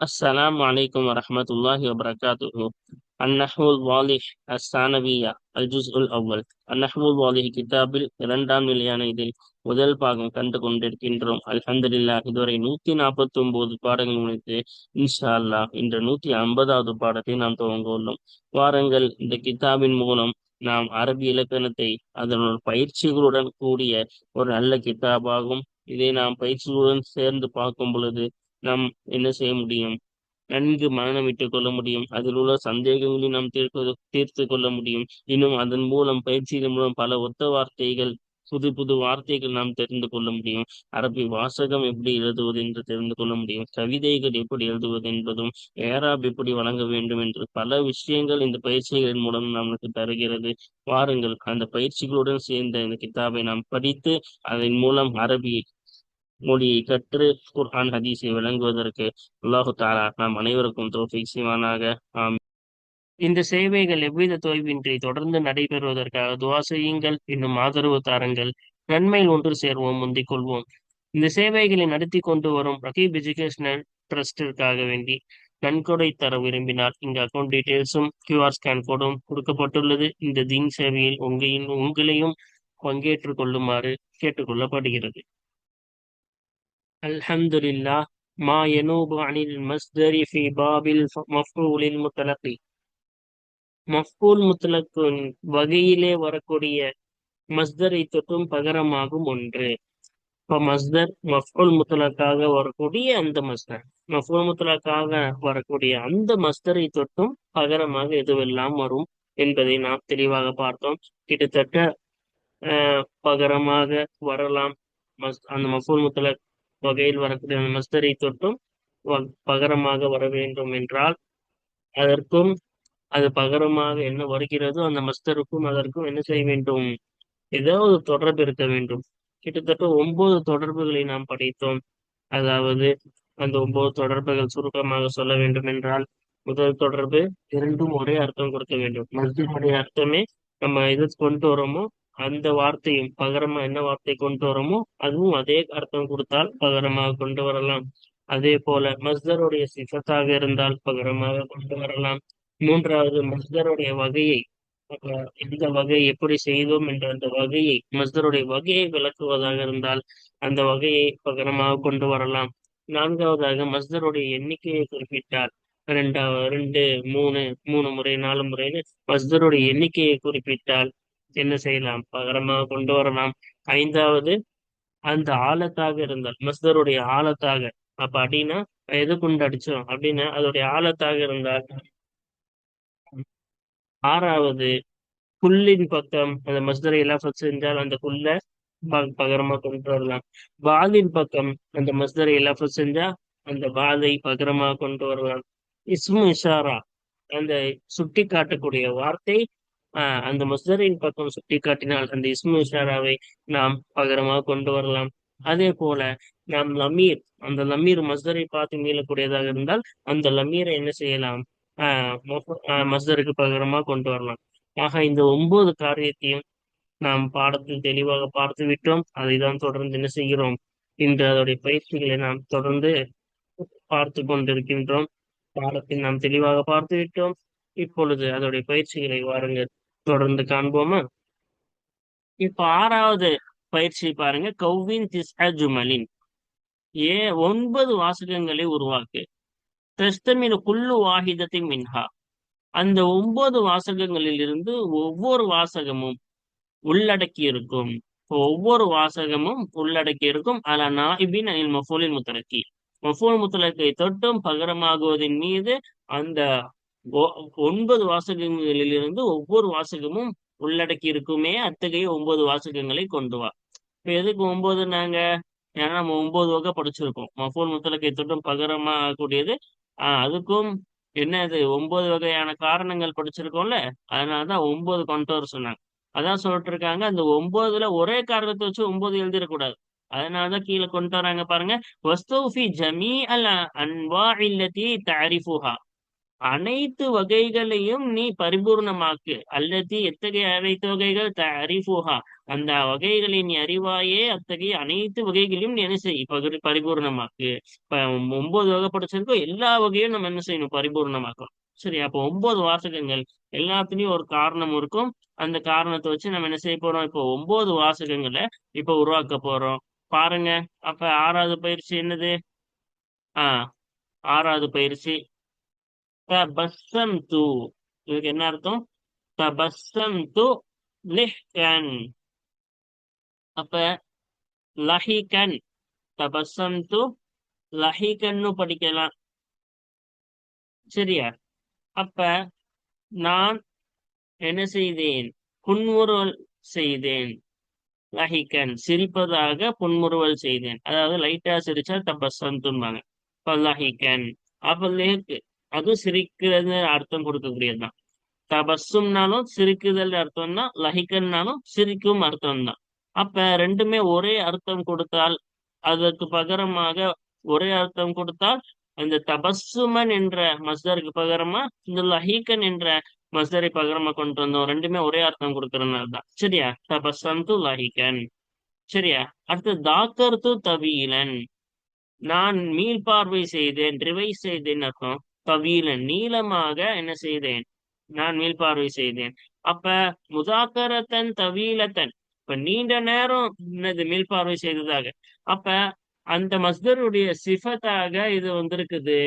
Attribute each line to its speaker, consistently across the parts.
Speaker 1: السلام عليكم ورحمة الله وبركاته النحو الواضح الثانوية الجزء الأول النحو الواضح கிதாபில் இரண்டாம் நிலையான இதில் முதல் பாகம் கண்டு கொண்டிருக்கின்றோம் அல்ஹம்துலில்லாஹ் இதுவரை நூத்தி நாற்பத்தி ஒன்பது பாடங்கள் முடித்து இன்ஷா அல்லாஹ் இன்று நூத்தி ஐம்பதாவது பாடத்தை நாம் துவங்க உள்ளோம் வாரங்கள் இந்த கிதாபின் மூலம் நாம் அரபி இலக்கணத்தை அதனுடைய பயிற்சிகளுடன் கூடிய ஒரு நல்ல கிதாபாகும் இதை நாம் பயிற்சிகளுடன் சேர்ந்து பார்க்கும் பொழுது நாம் என்ன செய்ய முடியும்? நன்கு மனநமிட்டுக் கொள்ள முடியும். அதில் உள்ள சந்தேகங்களையும் நாம் தீர்க்க தீர்த்து கொள்ள முடியும். இன்னும் அதன் மூலம் பயிற்சியின் மூலம் பல ஒத்த வார்த்தைகள் புது புது வார்த்தைகள் நாம் தெரிந்து கொள்ள முடியும். அரபி வாசகம் எப்படி எழுதுவது என்று தெரிந்து கொள்ள முடியும். கவிதைகள் எப்படி எழுதுவது என்பதும் ஏராப் எப்படி வழங்க வேண்டும் என்று பல விஷயங்கள் இந்த பயிற்சிகளின் மூலம் நமக்கு தருகிறது. வாருங்கள் அந்த பயிற்சிகளுடன் சேர்ந்த இந்த கிதாபை நாம் படித்து அதன் மூலம் அரபியை மொழியை கற்று குர்ஆன் ஹதீஸை விளங்குவதற்கு அல்லாஹு தாலா நாம் அனைவருக்கும் தோஃபிக் ஆம் இந்த சேவைகள் எவ்வித தொய்வின்றி தொடர்ந்து நடைபெறுவதற்காக துவா செய்யுங்கள். இன்னும் ஆதரவு தாருங்கள். நன்மையில் ஒன்று சேர்வோம் முந்திக் கொள்வோம். இந்த சேவைகளை நடத்தி கொண்டு வரும் ரகீப் எஜுகேஷனல் ட்ரஸ்டிற்காக வேண்டி நன்கொடை தர விரும்பினால் இந்த அக்கௌண்ட் டீட்டெயில்ஸும் கியூஆர் ஸ்கேன் கோடும் கொடுக்கப்பட்டுள்ளது. இந்த தீன் சேவையில் உங்களின் உங்களையும் பங்கேற்றுக் கொள்ளுமாறு கேட்டுக்கொள்ளப்படுகிறது الحمد لله ما ينوب عن المصدر في باب المفعول المطلق மஃபூல் முத்தலக்கின் வகையிலே வரக்கூடிய மஸ்தரை தொட்டும் பகரமாகும் ஒன்று இப்போ மஸ்தர் மஃபூல் முத்தலக்காக வரக்கூடிய அந்த மஸ்தர் மஃபூல் முத்தலக்காக வரக்கூடிய அந்த மஸ்தரை தொட்டும் பகரமாக எதுவெல்லாம் வரும் என்பதை நாம் தெளிவாக பார்த்தோம் கிட்டத்தட்ட பகரமாக வரலாம் மஸ் அந்த மஃபூல் முத்தலக் வகையில் வரக்கூடிய மஸ்தரை தொட்டும் பகரமாக வர வேண்டும் என்றால் அதற்கும் அது பகரமாக என்ன வருகிறதோ அந்த மஸ்தருக்கும் அதற்கும் என்ன செய்ய வேண்டும்? ஏதாவது தொடர்பு இருக்க வேண்டும். கிட்டத்தட்ட ஒன்பது தொடர்புகளை நாம் படித்தோம். அதாவது அந்த ஒன்பது தொடர்புகள் சுருக்கமாக சொல்ல வேண்டும் என்றால் முதல் தொடர்பு இரண்டும் ஒரே அர்த்தம் கொடுக்க வேண்டும். மஸ்தினுடைய அர்த்தமே நம்ம எது கொண்டு வரோமோ அந்த வார்த்தையும் பகரமா என்ன வார்த்தை கொண்டு வரோமோ அதுவும் அதே அர்த்தம் கொடுத்தால் பகரமாக கொண்டு வரலாம். அதே போல மஸ்தருடைய சிஃபத்தாக இருந்தால் பகரமாக கொண்டு வரலாம். மூன்றாவது மஸ்தருடைய வகையை எந்த வகை எப்படி செய்தோம் என்ற அந்த வகையை மஸ்தருடைய வகையை விளக்குவதாக இருந்தால் அந்த வகையை பகரமாக கொண்டு வரலாம். நான்காவதாக மஸ்தருடைய எண்ணிக்கையை குறிப்பிட்டால் ரெண்டாவது ரெண்டு மூணு மூணு முறை நாலு முறைன்னு மஸ்தருடைய எண்ணிக்கையை குறிப்பிட்டால் என்ன செய்யலாம்? பகரமாக கொண்டு வரலாம். ஐந்தாவது அந்த ஆழத்தாக இருந்தால் மஸ்தருடைய ஆழத்தாக அப்ப அப்படின்னா எது கொண்டு அடிச்சோம்? அப்படின்னா அதோடைய ஆழத்தாக இருந்தால் ஆறாவது புல்லின் பக்கம் அந்த மஸ்தரை எல்லாம் செஞ்சால் அந்த புல்ல பகரமா கொண்டு வரலாம். வாதின் பக்கம் அந்த மஸ்தரை எல்லாம் செஞ்சா அந்த வாதை பகரமா கொண்டு வரலாம். இஸ்மு இஷாரா அந்த சுட்டி காட்டக்கூடிய வார்த்தை அந்த மஸ்தரின் பக்கம் சுட்டி காட்டினால் அந்த இஸ்மு இஷாராவை நாம் பகரமாக கொண்டு வரலாம். அதே போல நாம் லமீர் அந்த லமீர் மஸ்தரை பார்த்து மீளக்கூடியதாக இருந்தால் அந்த லமீரை என்ன செய்யலாம்? ஆஹ் மஸ்தருக்கு பகரமா கொண்டு வரலாம். ஆக இந்த ஒன்பது காரியத்தையும் நாம் பாடத்தில் தெளிவாக பார்த்து விட்டோம். அதை தான் தொடர்ந்து என்ன செய்கிறோம்? இன்று அதோடைய பயிற்சிகளை நாம் தொடர்ந்து பார்த்து கொண்டிருக்கின்றோம். பாடத்தில் நாம் தெளிவாக பார்த்து விட்டோம். இப்பொழுது அதோடைய பயிற்சிகளை வாருங்கள். தொடர்ந்து காண்போமா? இப்ப ஆறாவது பயிற்சி பாருங்க. கௌவின் ஜுமலின் ஏ ஒன்பது வாசகங்களை உருவாக்கு. தஸ்தமின் குல்லு வாஹிதத்தை மின்ஹா. அந்த ஒன்பது வாசகங்களில் இருந்து ஒவ்வொரு வாசகமும் உள்ளடக்கி இருக்கும் ஒவ்வொரு வாசகமும் உள்ளடக்கி இருக்கும் அல நாயிபின் அனில் மஃபூலின் முத்தலக்கி. மஃபூல் முத்தலக்கை தொட்டும் பகரமாகுவதன் மீது அந்த ஒன்பது வாசகங்களில் இருந்து ஒவ்வொரு வாசகமும் உள்ளடக்கி இருக்குமே அத்தகைய ஒன்பது வாசகங்களை கொண்டு வா. இப்ப எதுக்கு ஒன்பது நாங்க ஏன்னா நம்ம ஒன்பது வகை படிச்சிருக்கோம். மஃபூல் முத்தலக்கை தொட்டும் பகரமா ஆகக்கூடியது ஆஹ் அதுக்கும் என்ன இது ஒன்பது வகையான காரணங்கள் படிச்சிருக்கோம்ல? அதனாலதான் ஒன்பது கொண்டு வர சொன்னாங்க. அதான் சொல்லிட்டு இருக்காங்க அந்த ஒன்பதுல ஒரே காரணத்தை வச்சு ஒன்பது எழுதிடக்கூடாது. அதனாலதான் கீழே கொண்டு வராங்க பாருங்க. வஸ்தூஃபி ஜமீ அல் அன்வா இல்லத்தி தாரிஃபுஹா அனைத்து வகைகளையும் நீ பரிபூர்ணமாக்கு. அல்லது எத்தகைய அனைத்து வகைகள்? த தாரிஃபுஹா அந்த வகைகளை நீ அறிவாயே அத்தகைய அனைத்து வகைகளையும் நீ என்ன செய்? பகிர் பரிபூர்ணமாக்கு. இப்ப ஒன்பது வகை படிச்சிருக்கோம். எல்லா வகையும் நம்ம என்ன செய்யணும்? பரிபூர்ணமாக்கணும். சரி அப்போ ஒன்பது வாசகங்கள். எல்லாத்துலயும் ஒரு காரணம் இருக்கும். அந்த காரணத்தை வச்சு நம்ம என்ன செய்ய போறோம்? இப்போ ஒன்பது வாசகங்களை இப்ப உருவாக்க போறோம். பாருங்க. அப்ப ஆறாவது பயிற்சி என்னது? ஆஹ் ஆறாவது பயிற்சி. தபஸ்ஸம் து இதுக்கு என்ன அர்த்தம்? தபஸ்ஸம் து லிஹ்கன் அப்ப லஹிகன் தபஸ்ஸம் து லஹிகன்னு படிக்கலாம் சரியா? அப்ப நான் என்ன செய்தேன்? புன்முறுவல் செய்தேன். லஹிகன் சிரிப்பதாக புன்முறுவல் செய்தேன். அதாவது லைட்டா சிரிச்சா தபஸ்ஸந்தும்பாங்க அப்ப லஹிகன் அப்ப லேக்கு அது சிரிக்கிறது அர்த்தம் கொடுக்கக்கூடியதுதான். தபஸ்ஸும்னாலும் சிரிக்குதல் அர்த்தம் தான் லஹிக்கன்னாலும் சிரிக்கும் அர்த்தம் தான் அப்ப ரெண்டுமே ஒரே அர்த்தம் கொடுத்தால் அதற்கு பகரமாக ஒரே அர்த்தம் கொடுத்தால் அந்த தபஸ்ஸுமன் என்ற மஸ்தருக்கு பகரமா இந்த லஹீக்கன் என்ற மஸ்தரை பகரமா கொண்டு வந்தோம். ரெண்டுமே ஒரே அர்த்தம் கொடுக்கறதுனால தான் சரியா? தபஸ்ஸந்து லஹிகன் சரியா? அடுத்து தாக்கர்த்து தவீலன் நான் மீள்பார்வை செய்தேன் ரிவைஸ் செய்தேன் அர்த்தம். தவீலன் நீளமாக என்ன செய்தேன்? நான் மீள்பார்வை செய்தேன். அப்ப முதாக்கரத்தன் தவீலத்தன் இப்ப நீண்ட நேரம் என்னது மீள்பார்வை செய்ததாக. அப்ப அந்த மஸ்தருடைய சிஃபத்தாக இது வந்திருக்குது.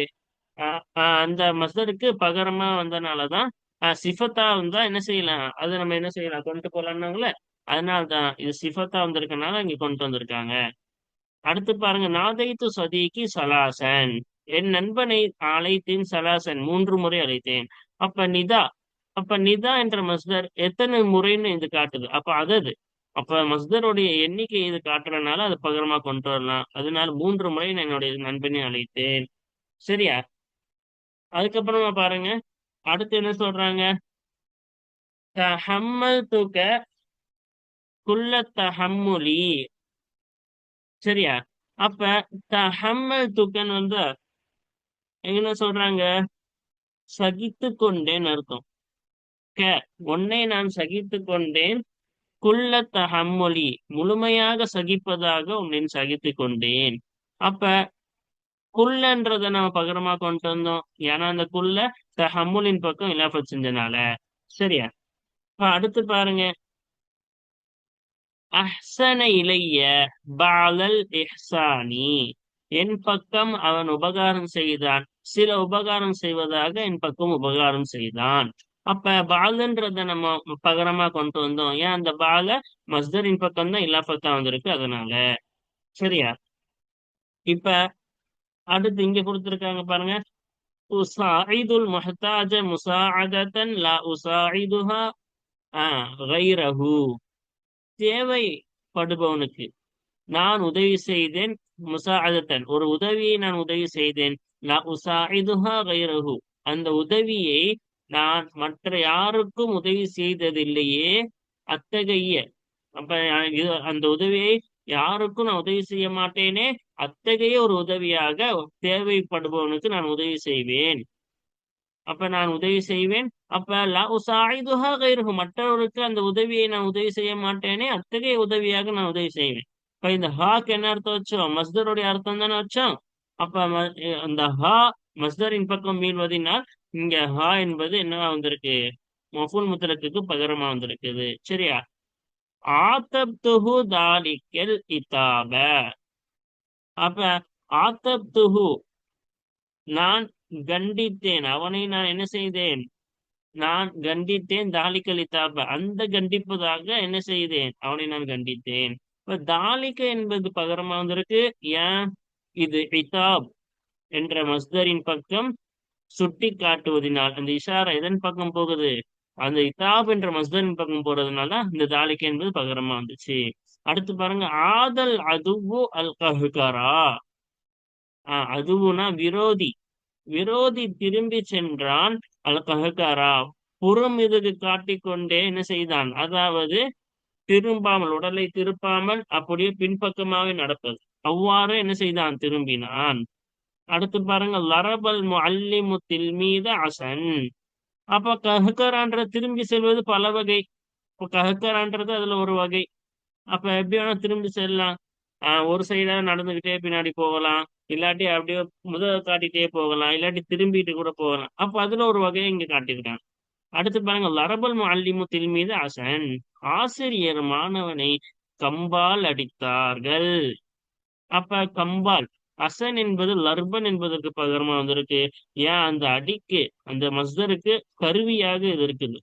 Speaker 1: அந்த மஸ்தருக்கு பகரமா வந்தனாலதான் அஹ் சிஃபத்தா வந்தா என்ன செய்யலாம்? அது நம்ம என்ன செய்யலாம்? கொண்டு போலாம்னாங்களே அதனால்தான் இது சிஃபத்தா வந்திருக்கனால இங்க கொண்டு வந்திருக்காங்க. அடுத்து பாருங்க நாதைத்து சதிக்கு சலாசன். என் நண்பனை அழைத்தேன் சலாசன் மூன்று முறை அழைத்தேன். அப்ப நிதா அப்ப நிதா என்ற மஸ்தர் எத்தனை முறைன்னு இது காட்டுது. அப்ப அதது. அப்ப மஸ்தருடைய எண்ணிக்கை இது காட்டுறதுனால அது பகரமா கொண்டு வரலாம். அதனால மூன்று முறை நான் என்னுடைய நண்பனை அழைத்தேன். சரியா? அதுக்கப்புறமா பாருங்க. அடுத்து என்ன சொல்றாங்க? தஹம்மல் தூக்க குல்ல தஹம்முலி சரியா? அப்ப தஹம்மல் தூக்கன்னு வந்து என்ன சொல்றாங்க? சகித்து கொண்டேன் அர்த்தம். க உன்னை நான் சகித்து கொண்டேன். குள்ள தஹம்மொழி முழுமையாக சகிப்பதாக உன்னை சகித்து கொண்டேன். அப்ப குள்ளன்றத நம்ம பகரமா கொண்டு வந்தோம். ஏன்னா அந்த குல்ல தஹம்முலின் பக்கம் இலாஃபத் செஞ்சனால. சரியா? இப்ப அடுத்து பாருங்க. அஹ்சன இளைய பாலல் இஹ்சானி. என் பக்கம் அவன் உபகாரம் செய்தான். சில உபகாரம் செய்வதாக என் பக்கம் உபகாரம் செய்தான். அப்ப பாலன்றத நம்ம பகரமா கொண்டு வந்தோம். ஏன் அந்த பால மஸ்தரின் பக்கம் தான் இல்லா பக்கம் வந்திருக்கு அதனால. சரியா? இப்ப அடுத்து இங்க கொடுத்துருக்காங்க பாருங்க. உசாயிதுல் முஹ்தாஜ முசாஅதன் லா உசாயிதுஹா கைரஹு. தேவைப்படுபவனுக்கு நான் உதவி செய்தேன் முசாஅதன் ஒரு உதவியை நான் உதவி செய்தேன். அந்த உதவியை நான் மற்ற யாருக்கும் உதவி செய்ததில்லையே அத்தகைய. அப்ப அந்த உதவியை யாருக்கும் நான் உதவி செய்ய மாட்டேனே அத்தகைய ஒரு உதவியாக தேவைப்படுபவனுக்கு நான் உதவி செய்வேன். அப்ப நான் உதவி செய்வேன். அப்ப லா உசாயிதுஹா மற்றவருக்கு அந்த உதவியை நான் உதவி செய்ய மாட்டேனே அத்தகைய உதவியாக நான் உதவி செய்வேன். இப்ப இந்த ஹாக் என்ன அர்த்தம் வச்சோம்? மஸ்தருடைய அர்த்தம் தானே வச்சோம்? அப்ப அந்த ஹா மஸ்தரின் பக்கம் மீள்வதினால் இங்க ஹா என்பது என்னவா வந்திருக்கு? மஃபூல் முத்தலத்துக்கு பகரமா வந்திருக்குது. சரியா? ஆத்தப்துஹு தாலிக்கல் இதாப அப்ப ஆத்தப்துஹு நான் கண்டித்தேன். அவனை நான் என்ன செய்தேன்? நான் கண்டித்தேன் தாலிக்கல் இதாப அந்த கண்டிப்பதாக என்ன செய்தேன்? அவனை நான் கண்டித்தேன். இப்ப தாலிக்க என்பது பகரமா வந்திருக்கு. ஏன்? இது இதாப் என்ற மஸ்தரின் பக்கம் சுட்டி காட்டுவதனால் அந்த இஷாரா எதன் பக்கம் போகுது? அந்த இதாப் என்ற மஸ்தரின் பக்கம் போறதுனால இந்த தாலிக்கு என்பது பகரமா வந்துச்சு. அடுத்து பாருங்க ஆதல் அதுவு அல் கஹுகரா ஆஹ் அதுவுனா விரோதி. விரோதி திரும்பி சென்றான் அல் கஹுகரா புறம் இதுக்கு காட்டிக்கொண்டே என்ன செய்தான்? அதாவது திரும்பாமல் உடலை திருப்பாமல் அப்படியே பின்பக்கமாகவே நடப்பது. அவ்வாறு என்ன செய்தான் திரும்பினான். அடுத்து பாருங்க லரபல் முல்லிமு தில்மீத அசன். அப்ப கஹ்கரான்ற திரும்பி செல்வது பல வகை. இப்போ கஹக்கரான்றது அதுல ஒரு வகை. அப்ப எப்படி வேணா திரும்பி செல்லலாம். ஆஹ் ஒரு சைடா நடந்துகிட்டே பின்னாடி போகலாம். இல்லாட்டி அப்படியே முத காட்டிட்டே போகலாம். இல்லாட்டி திரும்பிட்டு கூட போகலாம். அப்ப அதுல ஒரு வகையை இங்க காட்டியிருக்காங்க. அடுத்து பாருங்க லரபல் அல்லிமு தில்மீது அசன். ஆசிரியர் மாணவனை கம்பால் அடித்தார்கள். அப்ப கம்பால். அசன் என்பது லர்பன் என்பதற்கு பகரமா வந்திருக்கு. ஏன்? அந்த அடிக்கு அந்த மஸ்தருக்கு கருவியாக இது இருக்குது.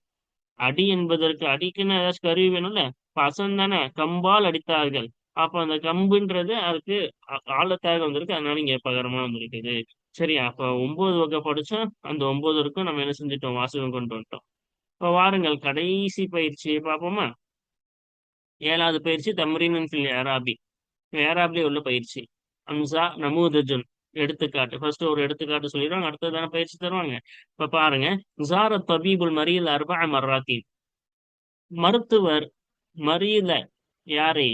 Speaker 1: அடி என்பதற்கு அடிக்குன்னு ஏதாச்சும் கருவி வேணும்ல? இப்ப அசன் தானே? கம்பால் அடித்தார்கள். அப்ப அந்த கம்புன்றது அதுக்கு ஆ- ஆழத்தாக வந்திருக்கு. அதனால இங்க பகரமா வந்திருக்குது. சரியா அப்ப ஒன்பது வகை படிச்சோம். அந்த ஒன்பது இருக்கும் நம்ம என்ன செஞ்சுட்டோம்? வாசகம் கொண்டு வந்துட்டோம். இப்ப வாருங்கள் கடைசி பயிற்சியை பார்ப்போமா? ஏழாவது பயிற்சி தம்ரீன் ஃபில் ஏராபி ஏராப்லயே உள்ள பயிற்சி. அம்சா நமூதஜுன் எடுத்துக்காட்டு. ஃபர்ஸ்ட் ஒரு எடுத்துக்காட்டு சொல்லிடுவாங்க அடுத்ததான பயிற்சி தருவாங்க. இப்ப பாருங்க ஜார தபீபுல் மரியல் அர்பா மர்ராத்தீன் மருத்துவர் மரியல யாரை?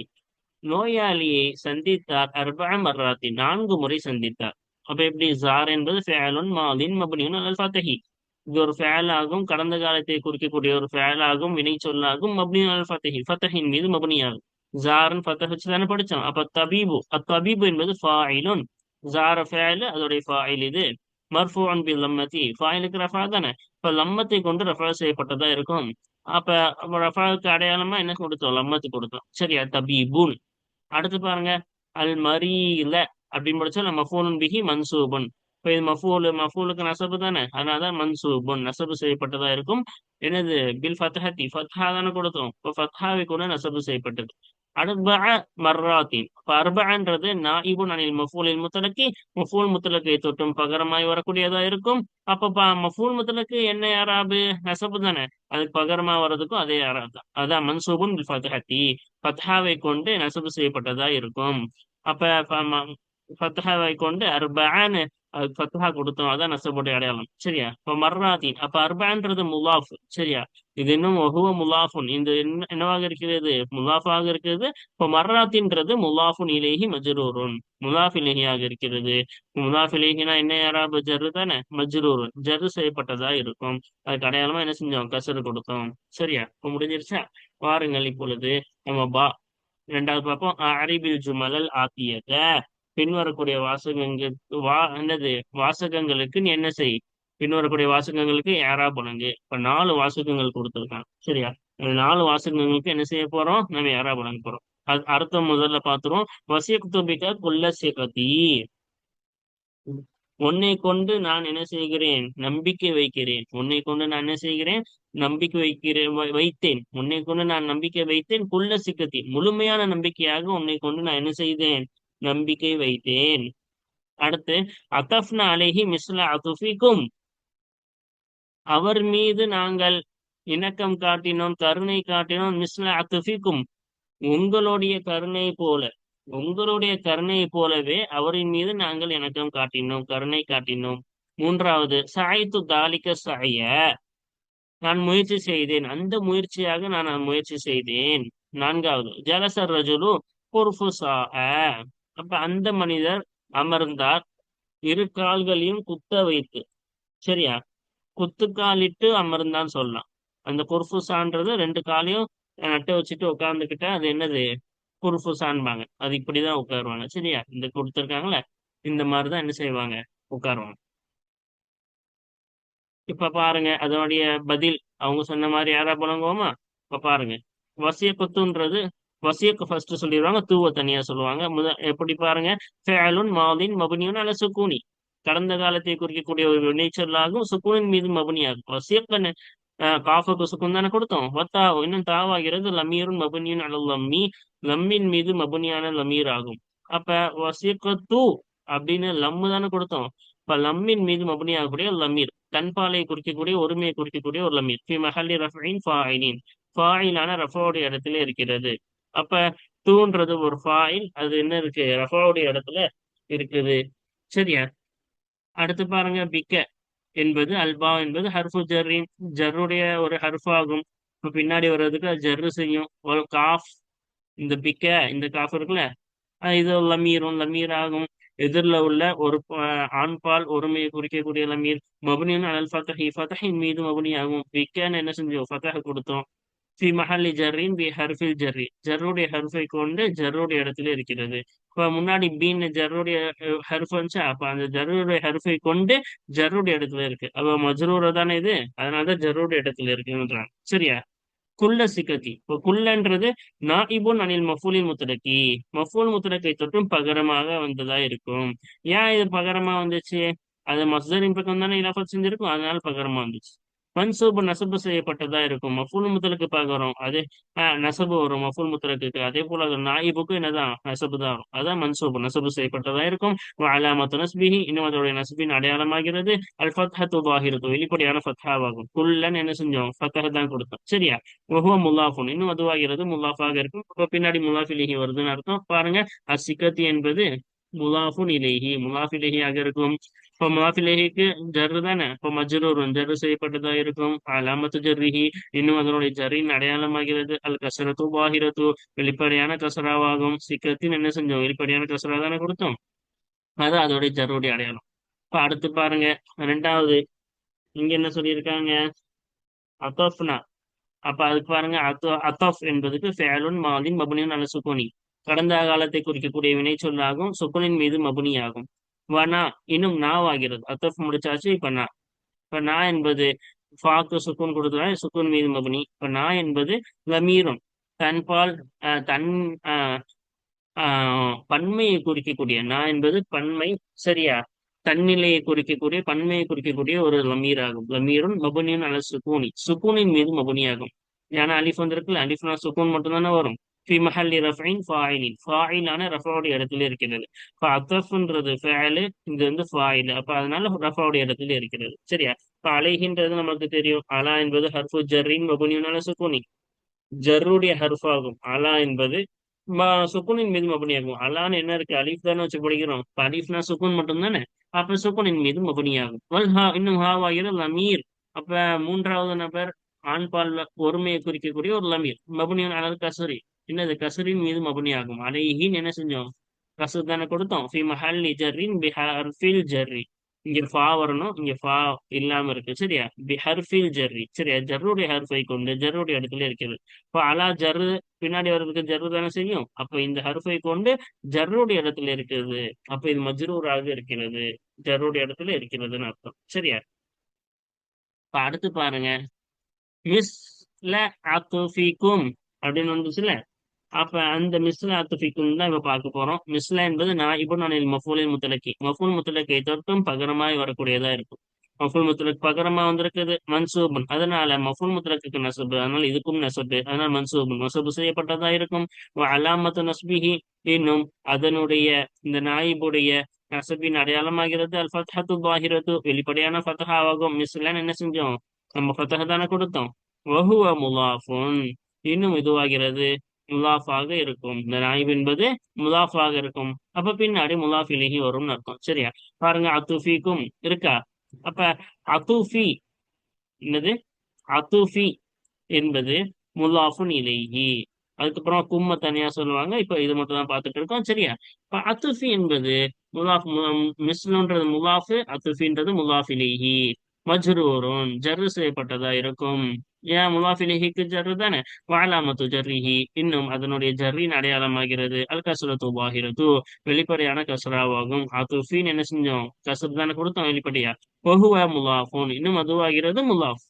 Speaker 1: நோயாளியை சந்தித்தார் அர்பா மர்ராத்தி. நான்கு முறை சந்தித்தார். அப்ப எப்படி? ஜார் என்பது ஃபேலுன் மாலின் மபனியுன் அல் ஃபதஹி. இது ஒரு ஃபேலாகும் கடந்த காலத்தை குறிக்கக்கூடிய ஒரு ஃபேலாகும் வினை சொல்லாகும் மப்னியுன் அல் ஃபதஹி. ஃபத்தஹின் மீது மபனியாகும். ஜாரன் ஃபத்தஹ் வச்சு தானே படிச்சோம். அப்ப தபீபு அத்தபீபு என்பது ஃபாயிலுன். ஜார ஃபேலு அதோடைய ஃபாயில் இது. மர்ஃபூன் பில் லம்மதி. ஃபாயிலுக்கு ரஃபா தானே. இப்ப லம்மத்தை கொண்டு ரஃபா செய்யப்பட்டதா இருக்கும். அப்ப ரஃபாவுக்கு அடையாளமா என்ன கொடுத்தோம்? லம்மத்து கொடுத்தோம். சரியா? தபீபுன். அடுத்து பாருங்க. அல் மரீல அப்படின்னு படிச்சா மஃபூலுன் பிஹி மன்சூபன். இப்ப இது மஃபூலு மஃபூலுக்கு நசபு தானே. அதனாலதான் மன்சூபுன் நசபு செய்யப்பட்டதா இருக்கும். என்னது? பில் ஃபத்ஹத்தி. ஃபத்ஹா தானே கொடுத்தோம். இப்போ ஃபத்ஹாவை கூட நசபு செய்யப்பட்டது. அர்பா மர்ராத்தின் அப்ப அர்பான்றது நாயிபுன் அனில் மஃபூலில் முத்தலக்கி மஃபூல் முத்தலக்கை தொட்டும் பகரமாய் வரக்கூடியதா இருக்கும். அப்ப மஃபூல் முத்தலக்கு என்ன யாராபு நெசப்பு தானே அதுக்கு பகரமா வர்றதுக்கும் அதே யாராப் தான் அதான் மன்சூபும் ஃபத்ஹத்தி ஃபத்ஹாவை கொண்டு நெசப்பு செய்யப்பட்டதா இருக்கும். அப்ப ஃபத்ஹாவை கொண்டு அர்பான்னு அதுக்கு ஃபத்ஹா கொடுத்தோம் அதான் நசபுடைய அடையாளம். சரியா? இப்போ மர்ராதீன் அப்ப அர்பான்றது முலாஃப் சரியா? இது இன்னும் ஒஹுவ முலாஃபுன். இந்த என்ன- என்னவாக இருக்கிறது? முலாஃபாக இருக்கிறது. இப்போ மர்ராத்தின்றது முலாஃபுன் இலேஹி மஜ்ரூருன். முலாஃப் இலேஹியாக இருக்கிறது. முலாஃப் இலேஹினா என்ன யாராபு ஜர்ரு தானே? மஜ்ரூருன். ஜர்ரு செய்யப்பட்டதா இருக்கும். அதுக்கு அடையாளமா என்ன செஞ்சோம்? கசரு கொடுத்தோம். சரியா? இப்போ முடிஞ்சிருச்சா? வாருங்கள் இப்பொழுது. நம்ம பா ரெண்டாவது பார்ப்போம். அரிபில் ஜுமலல் ஆத்தியத பின்வரக்கூடிய வாசகங்கள் வா என்னது வாசகங்களுக்கு நீ என்ன செய்? பின்வரக்கூடிய வாசகங்களுக்கு யாரா பண்ணுங்க இப்ப நாலு வாசகங்கள் கொடுத்துருக்கான் சரியா? நாலு வாசகங்களுக்கு என்ன செய்ய போறோம்? நம்ம யாரா பண்ண போறோம்? அது அர்த்தம் முதல்ல பாத்துருவோம். வசிய குத்துபிக்க குல்ல சிகதி உன்னை கொண்டு நான் என்ன செய்கிறேன்? நம்பிக்கை வைக்கிறேன். உன்னை கொண்டு நான் என்ன செய்கிறேன்? நம்பிக்கை வைக்கிறேன் வை- வைத்தேன். உன்னை கொண்டு நான் நம்பிக்கை வைத்தேன். குள்ள சிக்கத்தி முழுமையான நம்பிக்கையாக உன்னை கொண்டு நான் என்ன செய்தேன்? நம்பிக்கை வைத்தேன். அடுத்து அத்தஃப்னா அலைஹி மிஸ்ல அதுஃபிக்கும் அவர் மீது நாங்கள் இணக்கம் காட்டினோம் கருணை காட்டினோம் மிஸ்ல அத்துஃபிக்கும் உங்களுடைய கருணை போல உங்களுடைய கருணை போலவே அவரின் மீது நாங்கள் இணக்கம் காட்டினோம் கருணை காட்டினோம். மூன்றாவது சாய்த்து தாலிக்க சாய நான் முயற்சி செய்தேன் அந்த முயற்சியாக நான் முயற்சி செய்தேன். நான்காவது ஜலசர் ரஜுலு பொறுஃபுசா அப்ப அந்த மனிதர் அமர்ந்தார். இரு கால்களையும் குத்த வைத்து. சரியா? குத்துக்காலிட்டு அமர்ந்தான்னு சொல்லலாம். அந்த குர்ஃபுசான்றது ரெண்டு காலையும் நட்டை வச்சுட்டு உட்காந்துக்கிட்டா அது என்னது? குர்ஃபுசான்பாங்க. அது இப்படிதான் உட்காருவாங்க. சரியா? இந்த கொடுத்துருக்காங்களே இந்த மாதிரிதான் என்ன செய்வாங்க? உட்காருவாங்க. இப்ப பாருங்க அதனுடைய பதில். அவங்க சொன்ன மாதிரி யாரா புலங்குவோமா இப்ப பாருங்க. வசிய குத்துன்றது வசியக்கு ஃபர்ஸ்ட் சொல்லிடுவாங்க தூவ தனியா சொல்லுவாங்க. முத எப்படி பாருங்க? ஃபேலுன் மாலின் மபனியுன் அல்ல சுக்கூனி. கடந்த காலத்தை குறிக்கக்கூடிய ஒரு வினைச்சொல்லாகும் சுக்கூனின் மீது மபுனியாகும். வசியக்க காஃபுக்கு சுக்குன் தானே கொடுத்தோம். வத்தா இன்னும் தாவாகிறது லமீரும் மபுனியும் அல்ல லம்மி. லம்மின் மீது மபுனியான லமீர் ஆகும். அப்ப வசியக்கத்து அப்படின்னு லம்மு தானே கொடுத்தோம். இப்ப லம்மின் மீது மபனி ஆகக்கூடிய லமீர். தன்பாலை குறிக்கக்கூடிய ஒருமையை குறிக்கக்கூடிய ஒரு லமீர். ஃபி மஹல்லி ரஃபின் ஃபாயினின் ஃபாயிலான ரஃபோடைய இடத்துல இருக்கிறது. அப்ப தூன்றது ஒரு ஃபாயில் அது என்ன இருக்கு? ரஃபாவுடைய இடத்துல இருக்குது. சரியா? அடுத்து பாருங்க பிக்க என்பது அல்பா என்பது ஹர்ஃபு ஜர்ரின். ஜர்ருடைய ஒரு ஹர்ஃப் ஆகும். பின்னாடி வர்றதுக்கு அது ஜர்ரு செய்யும். ஒரு காஃப் இந்த பிக்க இந்த காஃப் இருக்குல்ல? இது லமீரும் லமீர் ஆகும். எதிரில் உள்ள ஒரு ஆண்பால் ஒருமையை குறிக்கக்கூடிய லமீர். மபுனின் அல் ஃபதஹி ஃபதஹின் மீது மபுனி ஆகும். பிக்கன்னு என்ன செஞ்சோம்? ஃபதஹ் கொடுத்தோம். ஃபி மஹல்லி ஜர்ரின் பி ஹர்ஃபில் ஜர்ரி ஜர்ருடைய ஹர்ஃபை கொண்டு ஜர்ருடைய இடத்துல இருக்கிறது. இப்ப முன்னாடி பீன் ஜர்ருடைய ஹர்ஃப் வந்துச்சு அப்ப அந்த ஜர்ருடைய ஹர்ஃபை கொண்டு ஜர்ருடைய இடத்துல இருக்கு. அப்போ மஜ்ரூர தானே இது? அதனாலதான் ஜர்ருடைய இடத்துல இருக்குன்றாங்க. சரியா? குல்ல சிக்கத்தி. இப்போ குல்லன்றது நாயிபுன் அனில் மஃபூலின் முத்தலக்கி. மஃபூல் முத்தலக்கை தொட்டும் பகரமாக வந்ததா இருக்கும். ஏன் இது பகரமா வந்துச்சு? அது மஸ்தரின் பக்கம் தானே இலாஃபத் செஞ்சிருக்கும் அதனால பகரமா வந்துச்சு. மன்சூப் நசபு செய்யப்பட்டதா இருக்கும். மஃபூல் முத்தலுக்கு பார்க்கிறோம் அது ஆஹ் நசபு வரும் மஃபூல் முத்தலுக்கு அதே போல அது நாயிபுக்கும் என்னதான்? நசபு தான் வரும். அதான் மன்சூப். நசபு செய்யப்பட்டதா இருக்கும். அலாமத்து நஸ்பிஹி. இன்னும் அதோடைய நசபின் அடையாளமாகிறது. அல் ஃபத்ஹத்து இருக்கும் வெளிப்படையான ஃபத்ஹாவாகும். குல்லன் என்ன செஞ்சோம்? ஃபத்ஹ தான் கொடுத்தோம். சரியா? ஒவ்வொரு முல்லாஃபுன் இன்னும் அதுவாகிறது முல்லாஃபாக இருக்கும். இப்போ பின்னாடி முல்லாஃபிலிஹி வருதுன்னு அர்த்தம். பாருங்க. அசிக்கத்தி என்பது முலாஃபுன் இலேஹி. முலாஃபிலேஹியாக இருக்கும். இப்போ முலாஃபிலேஹிக்கு ஜர்ரு தானே இப்போ மஜ்ரூரும் ஜர்ரு செய்யப்பட்டதா இருக்கும் அலாமத்து ஜர்ரிஹி இன்னும் அதனுடைய ஜர்ரின் அடையாளமாகிறது அல் கசரத்து பாகிரத்து வெளிப்படையான கசராவாகும் சிக்கத்தின் என்ன செஞ்சோம் வெளிப்படையான கசரா தானே கொடுத்தோம் அது அதோடைய ஜர்ருடைய அடையாளம் இப்போ அடுத்து பாருங்க ரெண்டாவது இங்க என்ன சொல்லியிருக்காங்க அத்தோஃப்னா அப்ப அதுக்கு பாருங்க அத்தோ அத்தோஃப் என்பதுக்கு ஃபேலுன் மாதின் மபுனின் அல்ல சுக்குனி கடந்த காலத்தை குறிக்கக்கூடிய வினை சொல்லாகும் சுக்குனின் மீது மபுனியாகும் வனா இன்னும் நாவாகிறது. அத்தஃப் முடிச்சாச்சு இப்ப நா. இப்ப நா என்பது ஃபாக்கு சுக்குன் கொடுத்தா சுக்குன் மீது மபுனி. இப்ப நா என்பது லமீரும். தன்பால் தன் பன்மையை குறிக்கக்கூடிய நா என்பது பன்மை சரியா? தன்னிலையை குறிக்கக்கூடிய பன்மையை குறிக்கக்கூடிய ஒரு லமீர் ஆகும் லமீரும் மபுனியும் அல்ல சுக்கூனி. சுக்கூனின் மீது மபுனியாகும். ஏன்னா அலிஃப் வந்திருக்குல்ல அலிஃப்னா சுக்கூன் மட்டும்தானே வரும். ஃபி மஹல்லி ரஃபைன் ஃபாயிலின் ஃபாயிலான ரஃபாவுடைய இடத்துல இருக்கிறது இப்போ அத்தஃப்ன்றது ஃபேலு இது வந்து ஃபாயில். அப்ப அதனால ரஃபாவுடைய இடத்துல இருக்கிறது. சரியா? இப்போ அலைகின்றது நமக்கு தெரியும். அலா என்பது ஹர்ஃபு ஜர்ரின் மபுனியுனால சுக்குனி. ஜர்ருடைய ஹர்ஃப் ஆகும் அலா என்பது சுக்குனின் மீது மபுனியாகும். அலான்னு என்ன இருக்கு? அலீஃப் தானே வச்சு படிக்கிறோம். இப்போ அலிஃப்னா சுக்குன் மட்டும் தானே அப்ப சுக்குனின் மீது மபுனியாகும். ஹா இன்னும் ஹாவாகிறது லமீர். அப்ப மூன்றாவது நபர் ஆண்பால் ஒருமையை குறிக்கக்கூடிய ஒரு லமீர். மபுனியன் அலல் கசரி. என்னது கசரின் மீது மபுனியாகும். அலைஹின் என்ன செஞ்சோம்? கசு தானே கொடுத்தோம். ஃபி மஹல்லி ஜர்ரின் பிஹர்ஃபில் ஜர்ரி. இங்க ஃபா வரணும். இங்க ஃபா இல்லாம இருக்கு. சரியா? பிஹர்ஃபில் ஜர்ரி. சரியா? ஜர்ருடைய ஹர்ஃபை கொண்டு ஜர்ருடைய இடத்துல இருக்கிறது. இப்போ அலா ஜர்ரு பின்னாடி வர்றதுக்கு ஜர்ரு தானே செய்யும்? அப்ப இந்த ஹர்ஃபை கொண்டு ஜர்ருடைய இடத்துல இருக்கிறது. அப்ப இது மஜ்ரூராக இருக்கிறது. ஜர்ருடைய இடத்துல இருக்கிறதுன்னு அர்த்தம். சரியா? இப்ப அடுத்து பாருங்க. மிஸ்ல அத்துஃபிக்கும் அப்படின்னு வந்துச்சுல அப்ப அந்த மிஸ்ல அத்துஃபிக்கும் தான் இப்ப பார்க்க போறோம். மிஸ்ல என்பது நான் இப்போ நான் மஃபூலின் முத்தலக்கி. மஃபூல் முத்தலக்கை தொட்டும் பகரமாய் வரக்கூடியதா இருக்கும். மஃபூல் முத்தலக் பகரமா வந்திருக்குது மன்சூபன். அதனால மஃபூல் முத்தலக்கு நசபு அதனால இதுக்கும் நசபு அதனால மன்சூபன். நசபு செய்யப்பட்டதா இருக்கும்? அலாமத்து நஸ்பிஹி இன்னும் அதனுடைய இந்த நாயிபுடைய நசபின் அடையாளமாகிறது அல் ஃபத்ஹத்து பாஹிரத்து வெளிப்படையான ஃபத்ஹாவாகும். மிஸ்லன்னு என்ன செஞ்சோம்? நம்ம ஃபத்ஹ தானே கொடுத்தோம். வஹுவ முலாஃபுன். இன்னும் இதுவாகிறது. முலாஃபாக இருக்கும். இந்த நாயிப் என்பது முலாஃபாக இருக்கும். அப்ப பின்னாடி முலாஃபிலிஹி வரும்னு இருக்கும் சரியா? பாருங்க அத்துஃபிக்கும் இருக்கா? அப்ப அத்துஃபி என்னது? அத்துஃபி என்பது முலாஃபுன் இலைஹி. அதுக்கப்புறம் கும்ம தனியா சொல்லுவாங்க. இப்ப இது மட்டும் தான் பார்த்துட்டு இருக்கோம். சரியா? இப்ப அத்துஃபி என்பது முலாஃப் மிஸ்லுன்றது முலாஃபு அத்துஃபின்றது முலாஃபிலிஹி மஜ்ரூரும் ஜர்ரு செய்யப்பட்டதா இருக்கும்? ஏன் முலாஃபிலிஹிக்கு ஜர்ரு தானே? வாலாமத்து ஜர்ரிஹி இன்னும் அதனுடைய ஜர்ரின் அடையாளமாகிறது. அல் கசரத்து வாகிறது வெளிப்படையான கசராவாகும் அதுஃபின் என்ன செஞ்சோம்? கசர் தானே கொடுத்தோம் வெளிப்படையா? பொகுவ முலாஃபோன் இன்னும் அதுவாகிறது முலாஃப்.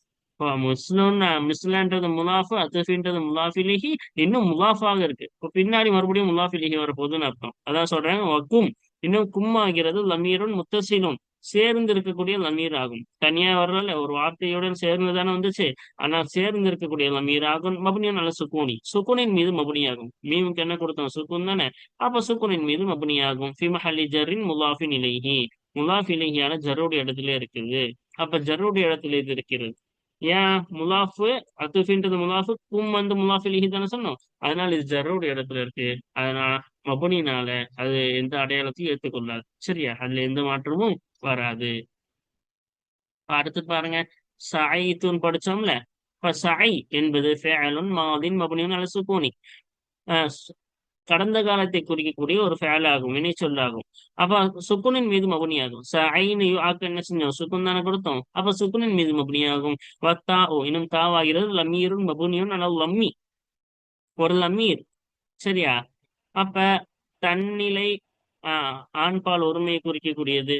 Speaker 1: முஸ்லுன்னா மிஸ்லான்றது முலாஃபு அத்துஃபின்றது முலாஃபிலிஹி இன்னும் முலாஃபாக இருக்கு. இப்போ பின்னாடி மறுபடியும் முலாஃபிலிஹி வரப்போகுதுன்னு அர்த்தம். அதான் சொல்றாங்க வக்கும். இன்னும் கும்மாகிறது லமீரன் முத்தசிலும் சேர்ந்து இருக்கக்கூடிய லமீர் ஆகும் தனியா வரல ஒரு வார்த்தையுடன் சேர்ந்து தானே வந்துச்சு. ஆனா சேர்ந்து இருக்கக்கூடிய லமீர் ஆகும் மபுனியா நல்ல சுக்கூனி. சுக்குனின் மீது மபுனியாகும். மீமுக்கு என்ன கொடுத்தோம்? சுக்குன் தானே? அப்ப சுக்குனின் மீது மபுனியாகும். ஃபிமஹலி ஜரின் முலாஃபின் இலைஹி. முலாஃப் இலைஹியான ஜருடைய இடத்துல இருக்குது. அப்ப ஜருடைய இடத்துல இது இருக்கிறது. ஏன்? முலாஃபு அத்துஃபின்றது முலாஃபு கும் வந்து முலாஃப் இலைஹி தானே சொன்னோம். அதனால இது ஜருடைய இடத்துல இருக்கு. அதனால மபுனினால அது எந்த அடையாளத்தையும் ஏற்றுக்கொள்ளாது. சரியா? அதுல எந்த மாற்றமும் வராது. அடுத்து பாருங்க. சாயித்துன் படிச்சோம்ல. இப்ப சாய் என்பது ஃபேலுன் மாதின் மபுனியும் அல்ல சுகூனி. கடந்த காலத்தை குறிக்கக்கூடிய ஒரு ஃபேல் ஆகும் வினை சொல்லாகும். அப்ப சுக்குனின் மீது மபுனியாகும். ச ஆக்க என்ன செஞ்சோம்? சுக்குன் தானே கொடுத்தோம். அப்ப சுக்குனின் மீது மபுனியாகும். வத்தா ஓ இன்னும் தாவாகிறது லம்மீரும் மபுனியும் அல்லது லம்மி. ஒரு லம்மீர் சரியா? அப்ப தன்னிலை ஆஹ் ஆண்பால் ஒருமையை குறிக்கக்கூடியது.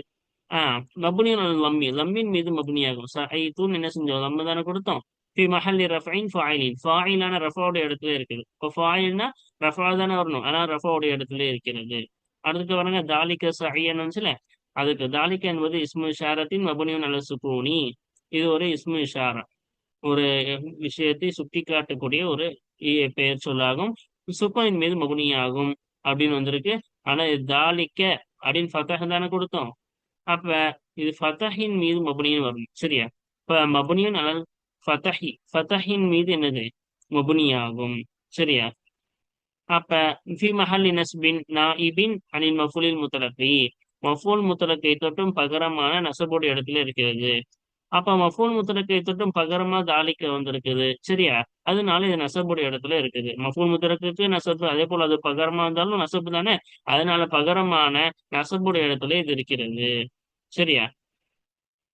Speaker 1: ஆஹ் மபுனியும் லம்மி. லம்மின் மீது மபுனியாகும். ச என்ன செஞ்சோம்? லம்ம தானே கொடுத்தோம். ஃபி மஹல்லி ரஃபைன் ஃபாயிலின். ஃபாயிலான ரஃபாவோட இடத்துல இருக்குது. இப்போ ஃபாயில்னா ரஃபா தானே வரணும். ஆனா ரஃபாவோட இடத்துல இருக்கிறது. அடுத்து வரங்க தாலிக்க சஹியன்னு அதுக்கு தாலிக்க என்பது இஸ்மு இஷாரத்தின் மபுனியும் நல்ல சுக்கூனி இது ஒரு இஸ்மு இஷாரா. ஒரு விஷயத்தை சுட்டி காட்டக்கூடிய ஒரு பெயர் சொல்லாகும். சுப்பனின் மீது மபுனியாகும் அப்படின்னு வந்திருக்கு. ஆனா தாலிக்க அப்படின்னு ஃபத்தஹ் தானே கொடுத்தோம். அப்ப இது ஃபத்தஹின் மீது மபுனியும் வரும். சரியா? இப்ப மபுனியும் அல்லது ஃபதஹி ஃபதஹின் மீது என்னது? மபுனியாகும். சரியா? அப்ப ஃபி மஹல் நஸ்பின் நாஇபின் அனில் மஃபூலில் முத்தலக்கி மஃபூல் முத்தலக்கை தொட்டும் பகரமான நசபோடு இடத்துல இருக்கிறது. அப்ப மஃபூல் முத்தலக்கை தொட்டும் பகரமா தாலிக்க வந்திருக்குது. சரியா? அதனால இது நசபோட இடத்துல இருக்குது. மஃபூல் முத்தலக்கு நசப்பு அதே போல அது பகரமா இருந்தாலும் நசப்பு தானே? அதனால பகரமான நசபோட இடத்துல இது இருக்கிறது. சரியா?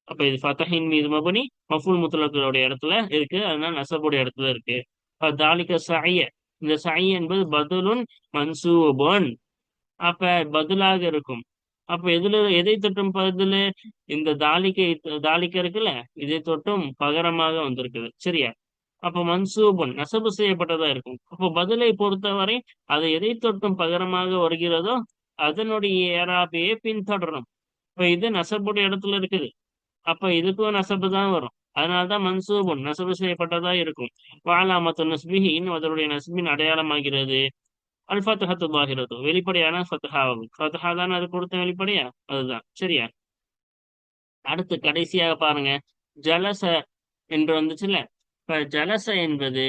Speaker 1: அப்ப இது ஃபத்தஹின் மீது மபுனி மஃபூல் முத்தலக்களுடைய இடத்துல இருக்கு. அதனால நசபோட இடத்துல இருக்கு. அப்ப தாலிக்க சாய இந்த சை என்பது பதுலுன் மன்சூபன். அப்ப பதிலாக இருக்கும். அப்ப எதுல எதை தொட்டும் பதிலு இந்த தாலிக்கை தாலிக்க இருக்குல்ல இதை தொட்டும் பகரமாக வந்திருக்குது. சரியா? அப்ப மன்சூபன் நசபு செய்யப்பட்டதா இருக்கும். அப்ப பதிலை பொறுத்தவரை அது எதை தொட்டும் பகரமாக வருகிறதோ அதனுடைய ஏராபையை பின்தொடரும். இப்ப இது நசபுடைய இடத்துல இருக்குது. அப்ப இதுக்கும் நசபு தான் வரும். அதனால்தான் மன்சூபன் நசபு செய்யப்பட்டதா இருக்கும். வாலாமத்து நஸ்பிஹி அதனுடைய நஸ்பின் அடையாளமாகிறது. அல் ஃபத்ஹத்து பாஹிரத்து வெளிப்படையான ஃபத்ஹாவும் ஃபத்ஹா தானே அது கொடுத்த வெளிப்படையா? அதுதான். சரியா? அடுத்து கடைசியாக பாருங்க. ஜலச என்று வந்துச்சுல்ல? இப்ப ஜலச என்பது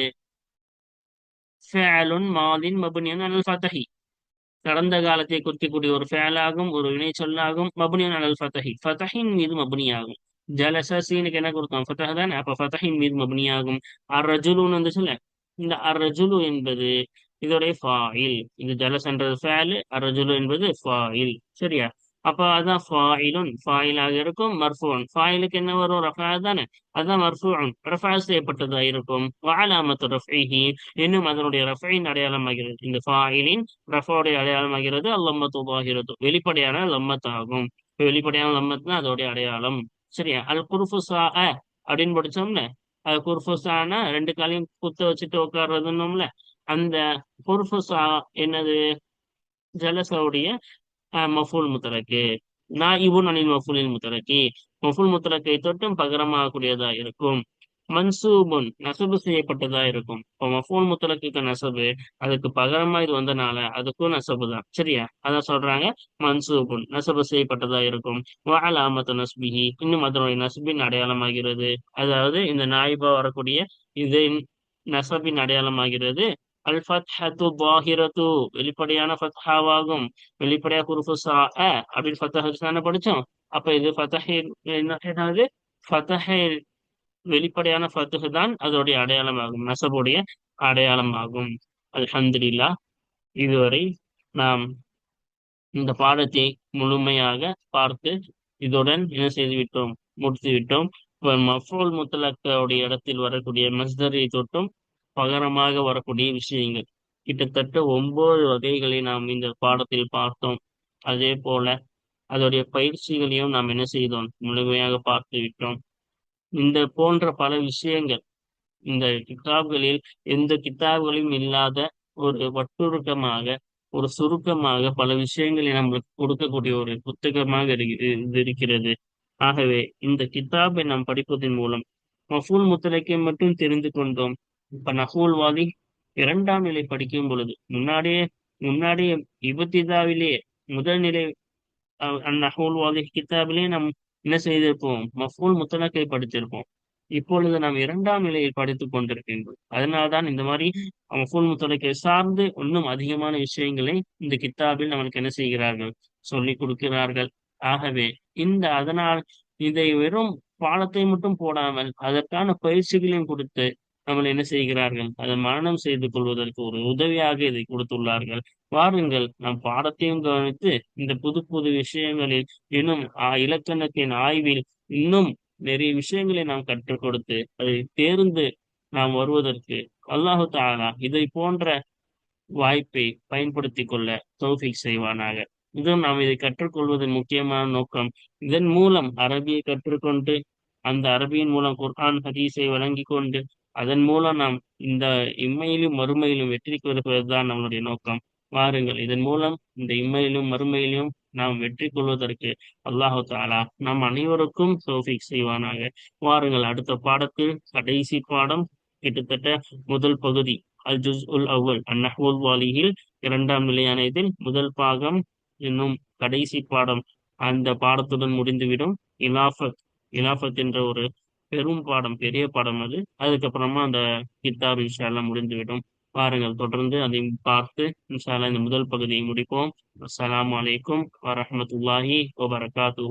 Speaker 1: ஃபேலுன் மாலின் மபுனியன் அல் ஃபதஹி. கடந்த காலத்தை குறிக்கக்கூடிய ஒரு ஃபேலாகும் ஒரு வினை சொல்லாகும் மபுனியன் அல் ஃபதஹி. ஃபதஹின் மீது மபுனியாகும். ஜலச சீனுக்கு என்ன கொடுத்தோம்? ஃபதஹ் தானே? அப்ப ஃபதஹின் மீது மபுனியாகும். அர் ரஜுலுன்னு வந்துச்சுல்ல? இந்த அர் ரஜுலு என்பது இதோடைய ஃபாயில் இது ஜலசன்றது ஃபேலு அரஜுலு என்பது ஃபாயில் சரியா? அப்ப அதான் ஃபாயிலுன் ஃபாயிலாக இருக்கும் மர்ஃபூன். ஃபாயிலுக்கு என்ன வரும்? ரஃபா தானே. அதான் மர்ஃபூன். ரஃபா செய்யப்பட்டதா இருக்கும். வஅலாமத்து ரஃபீஹி. இன்னும் அதனுடைய ரஃபையின் அடையாளமாகிறது. இந்த ஃபாயிலின் ரஃபாவுடைய அடையாளமாகிறது. அல்லம்மத்து பாகிறது வெளிப்படையான லம்மத் ஆகும் வெளிப்படையான லம்மத் தான் அதோடைய அடையாளம். சரியா? அல் குருஃபு சா அப்படின்னு படிச்சோம்ல? அது குர்ஃபுசானா ரெண்டு காலையும் குத்த வச்சுட்டு உட்கார்றதுன்னோம்ல? அந்த பொறுப்புசா என்னது? ஜலசாவுடைய மஃபூல் நான் நாயிபுன் அனில் மஃபூலின் முத்தரக்கி. மஃபூல் முத்தரக்கை தொட்டும் பகரமாகக்கூடியதா இருக்கும். மன்சூபுன் நசபு செய்யப்பட்டதா இருக்கும். இப்போ மஃபூல் முத்தலக்குக்கு நசபு அதுக்கு பகரமா இது வந்தனால அதுக்கும் நசபு தான். சரியா? அதான் சொல்றாங்க. மன்சூபுன் நசபு செய்யப்பட்டதா இருக்கும். வஅலாமத்து நஸ்பிஹி இன்னும் அதனுடைய நஸ்பின் அடையாளமாகிறது. அதாவது இந்த நாயிபா வரக்கூடிய இது நசபின் அடையாளமாகிறது. அல் ஃபத்ஹத்து பாஹிரத்து வெளிப்படையான ஃபத்ஹாவாகும் வெளிப்படையா குருஃபு சா அப்படின்னு ஃபத்தஹ் தானே படித்தோம்? அப்போ இது ஃபத்தஹி என்ன என்னது? ஃபத்தஹை வெளிப்படையான ஃபத்துஹ் தான் அதோடைய அடையாளமாகும். நசபுடைய அடையாளமாகும். அல்ஹம்துலில்லா இதுவரை நாம் இந்த பாடத்தை முழுமையாக பார்த்து இதுடன் என்ன செய்து விட்டோம் முடித்து விட்டோம் மஃபூல் முத்தலக்கோடைய இடத்தில் வரக்கூடிய மஸ்தரை தொட்டும் பகரமாக வரக்கூடிய விஷயங்கள். கிட்டத்தட்ட ஒன்பது வகைகளை நாம் இந்த பாடத்தில் பார்த்தோம். அதே போல அதோடைய பயிற்சிகளையும் நாம் என்ன செய்தோம்? முழுமையாக பார்த்து விட்டோம். இந்த போன்ற பல விஷயங்கள் இந்த கிதாப்களில் எந்த கிதாப்களையும் இல்லாத ஒரு வட்டுருக்கமாக ஒரு சுருக்கமாக பல விஷயங்களை நம்மளுக்கு கொடுக்கக்கூடிய ஒரு புத்தகமாக இரு- இது இருக்கிறது. ஆகவே இந்த கிதாபை நாம் படிப்பதன் மூலம் மஃபூல் முத்திரைக்கை மட்டும் தெரிந்து கொண்டோம். இப்ப நஹூல்வாதி இரண்டாம் நிலை படிக்கும் பொழுது முன்னாடியே முன்னாடியே இபத்திதாவிலேயே முதல் நிலை நஹூல்வாதி கித்தாபிலேயே நாம் என்ன செய்திருப்போம்? மஃபூல் முத்தனக்கை படித்திருப்போம். இப்பொழுது நாம் இரண்டாம் நிலையை படித்துக் கொண்டிருக்கின்றோம். அதனால்தான் இந்த மாதிரி மஃபூல் முத்தனக்கை சார்ந்து இன்னும் அதிகமான விஷயங்களை இந்த கித்தாபில் நம்மளுக்கு என்ன செய்கிறார்கள்? சொல்லிக் கொடுக்கிறார்கள். ஆகவே இந்த அதனால் இதை வெறும் பாடத்தை மட்டும் போடாமல் அதற்கான பயிற்சிகளையும் கொடுத்து நம்மளை என்ன செய்கிறார்கள்? அதை மரணம் செய்து கொள்வதற்கு ஒரு உதவியாக இதை கொடுத்துள்ளார்கள். வாருங்கள் நாம் பாடத்தையும் கவனித்து இந்த புது புது விஷயங்களில் இன்னும் ஆ- இலக்கணத்தின் ஆய்வில் இன்னும் நிறைய விஷயங்களை நாம் கற்றுக் கொடுத்து அதை தேர்ந்து நாம் வருவதற்கு அல்லாஹு தாலா இதை போன்ற வாய்ப்பை பயன்படுத்தி கொள்ள தௌஃபிக் செய்வானாக. இதுவும் நாம் இதை கற்றுக்கொள்வதன் முக்கியமான நோக்கம் இதன் மூலம் அரபியை கற்றுக்கொண்டு அந்த அரபியின் மூலம் குர்ஆன் ஹதீஸை வழங்கிக் கொண்டு அதன் மூலம் நாம் இந்த இம்மையிலும் மறுமையிலும் வெற்றி பெறுவதுதான் நம்மளுடைய நோக்கம். வாருங்கள் இதன் மூலம் இந்த இம்மையிலும் மறுமையிலும் நாம் வெற்றி கொள்வதற்கு அல்லாஹு தாலா நாம் அனைவருக்கும் சோஃபிக் செய்வானாக. வாருங்கள் அடுத்த பாடத்தில் கடைசி பாடம் கிட்டத்தட்ட முதல் பகுதி அல் ஜுஸ் உல் அவ்வல் அந்நஹ்வுல் வாலியில் இரண்டாம் நிலையான இதில் முதல் பாகம் என்னும் கடைசி பாடம். அந்த பாடத்துடன் முடிந்துவிடும். இலாஃபத் இலாஃபத் என்ற ஒரு பெரும் பாடம் பெரிய பாடம் அது. அதுக்கப்புறமா அந்த கித்தாப் இன்ஷால்லாம் முடிந்துவிடும். பாருங்கள் தொடர்ந்து அதை பார்த்து இன்ஷால்லா இந்த முதல் பகுதியை முடிப்போம். அஸ்லாம் வலைக்கும் வரமத்துல்லாஹி வபரகாத்துஹு.